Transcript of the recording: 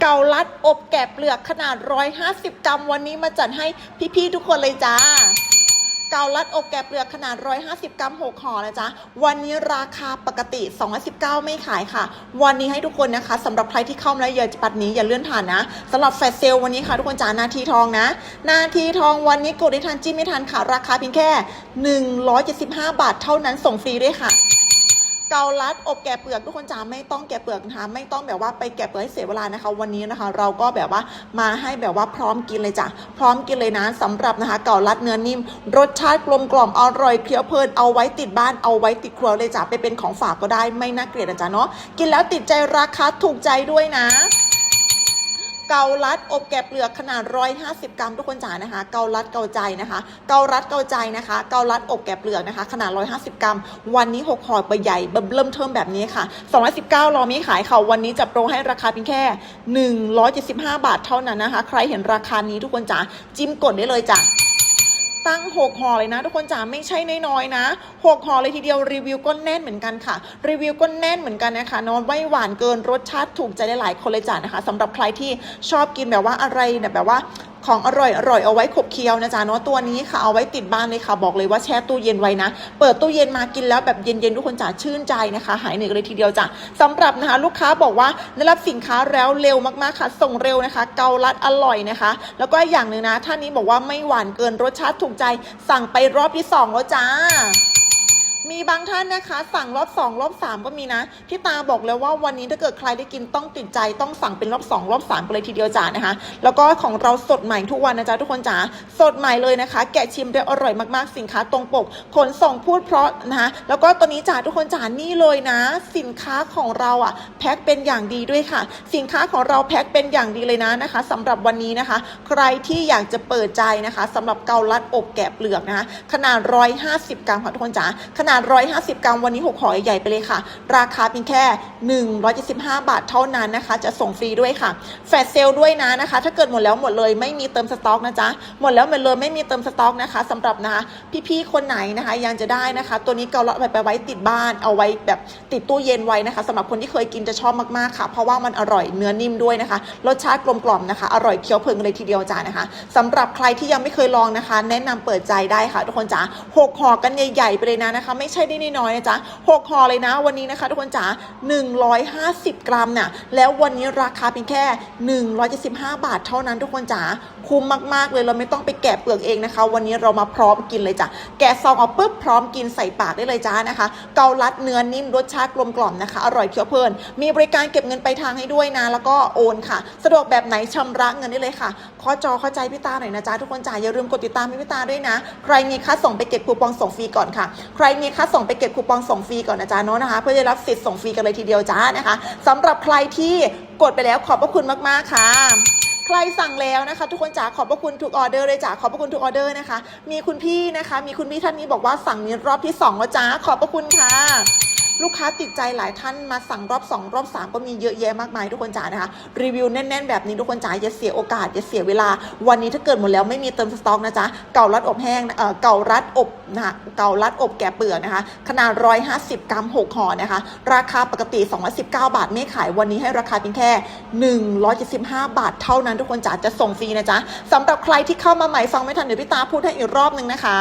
เกาลัดอบแกะเปลือกขนาด 150 กรัม วันนี้มาจัดให้พี่ๆทุกคนเลยจ้า เกาลัดอบแกะเปลือกขนาด 150 กรัม 6ห่อนะจ๊ะ วันนี้ราคาปกติ 219 ไม่ขายค่ะ วันนี้ให้ทุกคนนะคะสำหรับใครที่เข้ามาแล้วอย่าปัดนี้อย่าเลื่อนผ่านนะสำหรับแฟชเซลวันนี้ค่ะทุกคนจ๋านาทีทองนะ นาทีทองวันนี้กดได้ทันจิ้มไม่ทันค่ะ ราคาเพียงแค่ 175 บาทเท่านั้นส่งฟรีด้วยค่ะ เกาลัดอบแกะเปลือกทุกคนจ๋าไม่ต้องแกะเปลือกนะคะไม่ต้องแบบว่าไปแกะเปลือกให้เสียเวลานะคะ วันนี้นะคะ เราก็แบบว่ามาให้แบบว่าพร้อมกินเลยจ้ะพร้อมกินเลยนะสำหรับนะคะ เกาลัดเนื้อนิ่ม รสชาติกลมกล่อมอร่อยเคี้ยวเพลินเอาไว้ติดบ้านเอาไว้ติดครัวเลยจ้ะไปเป็นของฝากก็ได้ไม่น่าเกลียดนะจ๊ะเนาะกินแล้วติดใจราคาถูกใจด้วยนะ เกาลัดอบแกะเปลือกขนาด 150 กรัมทุกคนจ๋านะคะ เกาลัดเกาใจนะคะ เกาลัดเกาใจนะคะ เกาลัดอบแกะเปลือกนะคะ ขนาด 150 กรัม วันนี้6ห่อใบใหญ่เบิ่มเทิมแบบนี้ค่ะ 219รอมีขายค่ะวันนี้จะโปรให้ราคาเพียงแค่ 175 บาทเท่านั้นนะคะ ใครเห็นราคานี้ทุกคนจ๋าจิ้มกดได้เลยจ้ะ ตั้ง 6ห่อเลยนะ ทุกคนจ๋าไม่ใช่น้อยๆนะ 6ห่อเลยทีเดียวรีวิวก็แน่นเหมือนกันค่ะ รีวิวก็แน่นเหมือนกันนะคะเนาะไม่หวานเกินรสชาติถูกใจหลายๆคนเลยจ้านะคะสำหรับใครที่ชอบกินแบบว่าอะไรแบบว่า ของอร่อยอร่อยเอาไว้ขบเคี้ยวนะจ๊ะเนาะตัวนี้ค่ะเอาไว้ติดบ้านเลยค่ะ บอกเลยว่าแช่ตู้เย็นไว้นะ เปิดตู้เย็นมากินแล้วแบบเย็นๆทุกคนจ๋าชื่นใจนะคะ หายเหนื่อยเลยทีเดียวจ้ะสำหรับนะคะลูกค้าบอกว่าได้รับสินค้าแล้วเร็วมากๆค่ะ ส่งเร็วนะคะ เกาลัดอร่อยนะคะ แล้วก็อย่างหนึ่งนะท่านนี้บอกว่าไม่หวานเกินรสชาติถูกใจ สั่งไปรอบที่สองแล้วจ้า มีบางท่านนะคะ สั่งรอบสองรอบสามก็มีนะพี่ตาบอกแล้วว่าวันนี้ถ้าเกิดใครได้กินต้องติดใจต้องสั่งเป็นรอบสองรอบสามไปเลยทีเดียวจ้านะคะ แล้วก็ของเราสดใหม่ทุกวันนะจ๊ะทุกคนจ๋าสดใหม่เลยนะคะ แกะชิมได้อร่อยมากๆ สินค้าตรงปกขนส่งพูดเพราะนะคะแล้วก็ตัวนี้จ้าทุกคนจ๋านี่เลยนะ สินค้าของเราอะแพ็คเป็นอย่างดีด้วยค่ะ สินค้าของเราแพ็คเป็นอย่างดีเลยนะนะคะสำหรับวันนี้นะคะ ใครที่อยากจะเปิดใจนะคะสำหรับเกาลัดอบแกะเปลือกนะคะขนาด 150 กรัมค่ะทุกคนจ๋าขนาดนาด 150 กรัม วันนี้6ห่อใหญ่ๆไปเลยค่ะ ราคาเพียงแค่ 175 บาทเท่านั้นนะคะ จะส่งฟรีด้วยค่ะ แฟลชเซลด้วยนะนะคะ ถ้าเกิดหมดแล้วหมดเลย ไม่มีเติมสต็อกนะจ๊ะ หมดแล้วหมดเลยไม่มีเติมสต็อกนะคะสำหรับนะคะพี่ๆคนไหนนะคะยังจะได้นะคะ ตัวนี้เกาลัดไปไปไว้ติดบ้าน เอาไว้แบบติดตู้เย็นไว้นะคะสำหรับคนที่เคยกินจะชอบมากๆค่ะ เพราะว่ามันอร่อยเนื้อนิ่มด้วยนะคะ รสชาติกลมกล่อมนะคะ อร่อยเคี้ยวเพลินเลยทีเดียวจ้านะคะสำหรับใครที่ยังไม่เคยลองนะคะ แนะนำเปิดใจได้ค่ะ ทุกคนจ๋าหกห่อกันใหญ่ๆไปเลยนะนะคะไม่ใช่ได้น้อยๆนะจ๊ะหกห่อเลยนะวันนี้นะคะทุกคนจ๋า150 กรัมน่ะแล้ววันนี้ราคาเพียงแค่ 175 บาทเท่านั้นทุกคนจ๋าคุ้มมากๆเลยเราไม่ต้องไปแกะเปลือกเองนะคะ วันนี้เรามาพร้อมกินเลยจ้ะแกะซองเอาปุ๊บพร้อมกินใส่ปากได้เลยจ้านะคะ เกาลัดเนื้อนิ่มรสชาติกลมกล่อมนะคะ อร่อยเคี้ยวเพลิน มีบริการเก็บเงินไปลายทางให้ด้วยนะ แล้วก็โอนค่ะ สะดวกแบบไหนชำระเงินได้เลยค่ะขอจอเข้าใจพี่ตาหน่อยนะจ๊ะทุกคนจ๋าอย่าลืมกดติดตามพี่ตาด้วยนะ ใครมีค่าส่งไปเก็บคูปองส่งฟรีก่อนค่ะ ใครมีค่าส่งไปเก็บคูปองส่งฟรีก่อนนะจ๊ะเนาะนะคะ เพื่อจะรับสิทธิ์ส่งฟรีกันเลยทีเดียวจ้านะคะสำหรับใครที่กดไปแล้วขอบพระคุณมากๆค่ะใครสั่งแล้วนะคะ ทุกคนจ๋าขอบพระคุณทุกออเดอร์เลยจ๋าขอบพระคุณทุกออเดอร์นะคะ มีคุณพี่นะคะ มีคุณพี่ท่านนี้บอกว่าสั่งนี้รอบที่สองแล้วจ้าขอบพระคุณค่ะ ลูกค้าติดใจหลายท่านมาสั่งรอบ 2 รอบ 3 ก็มีเยอะแยะมากมายทุกคนจ๋านะคะ รีวิวแน่นๆแบบนี้ทุกคนจ๋าอย่าเสียโอกาสอย่าเสียเวลา วันนี้ถ้าเกิดหมดแล้วไม่มีเติมสต็อกนะจ๊ะเก่ารัดอบแห้งเอ่อเก่ารัดอบนะคะเก่ารัดอบแกะเปลือกนะคะ ขนาด 150 กรัม 6ห่อนะคะ ราคาปกติ 219 บาทไม่ขายวันนี้ให้ราคาเพียงแค่ 175 บาท เท่านั้นทุกคนจ๋าจะส่งฟรีนะจ๊ะสำหรับใครที่เข้ามาใหม่ฟังไม่ทันเดี๋ยวพี่ตาพูดให้อีกรอบหนึ่งนะคะ